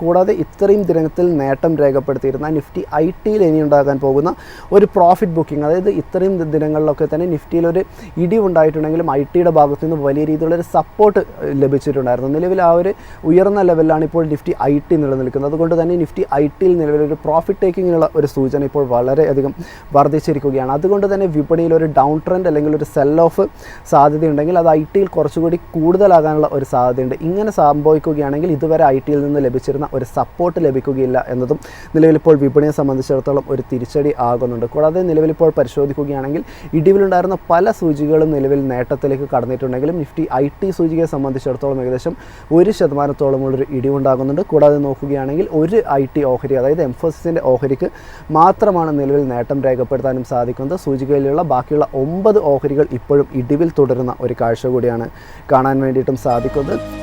കൂടാതെ ഇത്രയും ദിനത്തിൽ നേട്ടം രേഖപ്പെടുത്തിയിരുന്ന നിഫ്റ്റി ഐ ടിയിൽ ഇനി ഉണ്ടാകാൻ പോകുന്ന ഒരു പ്രോഫിറ്റ് ബുക്കിംഗ് അതായത് ഇത്രയും ദിനങ്ങളിലൊക്കെ തന്നെ നിഫ്റ്റിയിൽ ഒരു ഇടിവുണ്ടായിട്ടുണ്ടെങ്കിലും ഐ ടിയുടെ ഭാഗത്തു നിന്ന് വലിയ രീതിയിലുള്ള ഒരു സപ്പോർട്ട് ലഭിച്ചിട്ടുണ്ടായിരുന്നു. നിലവിൽ ആ ഒരു ഉയർന്ന ലെവലിലാണ് ഇപ്പോൾ നിഫ്റ്റി ഐ ടി നിലനിൽക്കുന്നത്. അതുകൊണ്ട് തന്നെ നിഫ്റ്റി ഐ ടിയിൽ നിലവിലൊരു പ്രോഫിറ്റ് ടേക്കിങ്ങിനുള്ള ഒരു സൂചന ഇപ്പോൾ വളരെയധികം വർദ്ധിച്ചിരിക്കുകയാണ്. അതുകൊണ്ട് തന്നെ വിപണിയിൽ ഒരു ഡൗൺ ട്രെൻഡ് അല്ലെങ്കിൽ ഒരു സെൽ ഓഫ് സാധ്യതയുണ്ടെങ്കിൽ അത് ഐ ടിയിൽ കുറച്ചുകൂടി കൂടുതലാകാനുള്ള ഒരു സാധ്യതയുണ്ട്. ഇങ്ങനെ സംഭവിക്കുകയാണെങ്കിൽ ഇതുവരെ ഐ ടിയിൽ നിന്ന് ലഭിച്ചിരുന്ന ഒരു സപ്പോർട്ട് ലഭിക്കുകയില്ല എന്നതും നിലവിലിപ്പോൾ വിപണിയെ സംബന്ധിച്ചിടത്തോളം ഒരു തിരിച്ചടി ആകുന്നുണ്ട്. കൂടാതെ നിലവിലിപ്പോൾ പരിശോധിക്കുകയാണെങ്കിൽ ഇടിവിലുണ്ടായിരുന്ന പല സൂചികകളും നിലവിൽ നേട്ടത്തിലേക്ക് കടന്നിട്ടുണ്ടെങ്കിലും നിഫ്റ്റി ഐ ടി സൂചികയെ സംബന്ധിച്ചിടത്തോളം ഏകദേശം ഒരു ശതമാനത്തോളമുള്ളൊരു ഇടിവുണ്ടാകുന്നുണ്ട്. കൂടാതെ നോക്കുകയാണെങ്കിൽ ഒരു ഐ ടി ഓഹരി അതായത് എംഫോസിസിന്റെ ഓഹരിക്ക് മാത്രമാണ് നിലവിൽ നേട്ടം രേഖപ്പെടുത്താനും സാധിക്കുന്നത്. സൂചികയിലുള്ള ബാക്കിയുള്ള ഒമ്പത് ഓഹരികൾ ഇപ്പോഴും ഇടിവിൽ തുടരുന്ന ഒരു കാഴ്ച കൂടിയാണ് കാണാൻ വേണ്ടിയിട്ടും സാധിക്കുന്നത്.